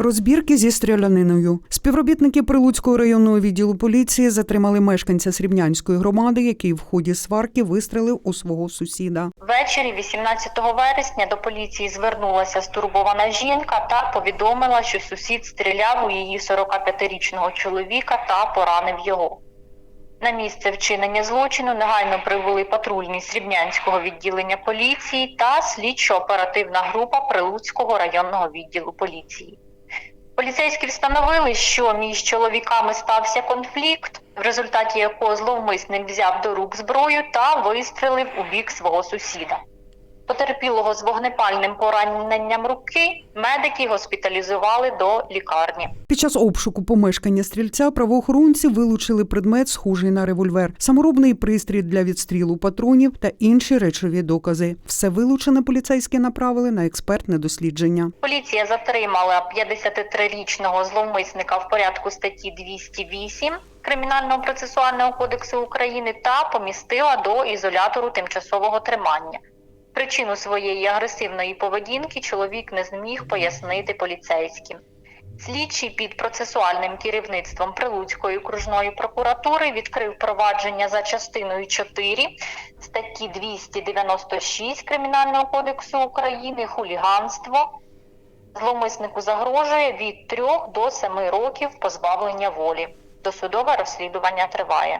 Розбірки зі стріляниною. Співробітники Прилуцького районного відділу поліції затримали мешканця Срібнянської громади, який в ході сварки вистрелив у свого сусіда. Ввечері 18 вересня до поліції звернулася стурбована жінка та повідомила, що сусід стріляв у її 45-річного чоловіка та поранив його. На місце вчинення злочину негайно прибули патрульні Срібнянського відділення поліції та слідчо-оперативна група Прилуцького районного відділу поліції. Поліцейські встановили, що між чоловіками стався конфлікт, в результаті якого зловмисник взяв до рук зброю та вистрелив у бік свого сусіда. Потерпілого з вогнепальним пораненням руки медики госпіталізували до лікарні. Під час обшуку помешкання стрільця правоохоронці вилучили предмет, схожий на револьвер, саморобний пристрій для відстрілу патронів та інші речові докази. Все вилучене поліцейські направили на експертне дослідження. Поліція затримала 53-річного зловмисника в порядку статті 208 Кримінального процесуального кодексу України та помістила до ізолятору тимчасового тримання. Причину своєї агресивної поведінки чоловік не зміг пояснити поліцейським. Слідчий під процесуальним керівництвом Прилуцької окружної прокуратури відкрив провадження за частиною 4 статті 296 Кримінального кодексу України хуліганство. Зловмиснику загрожує від 3 до 7 років позбавлення волі. Досудове розслідування триває.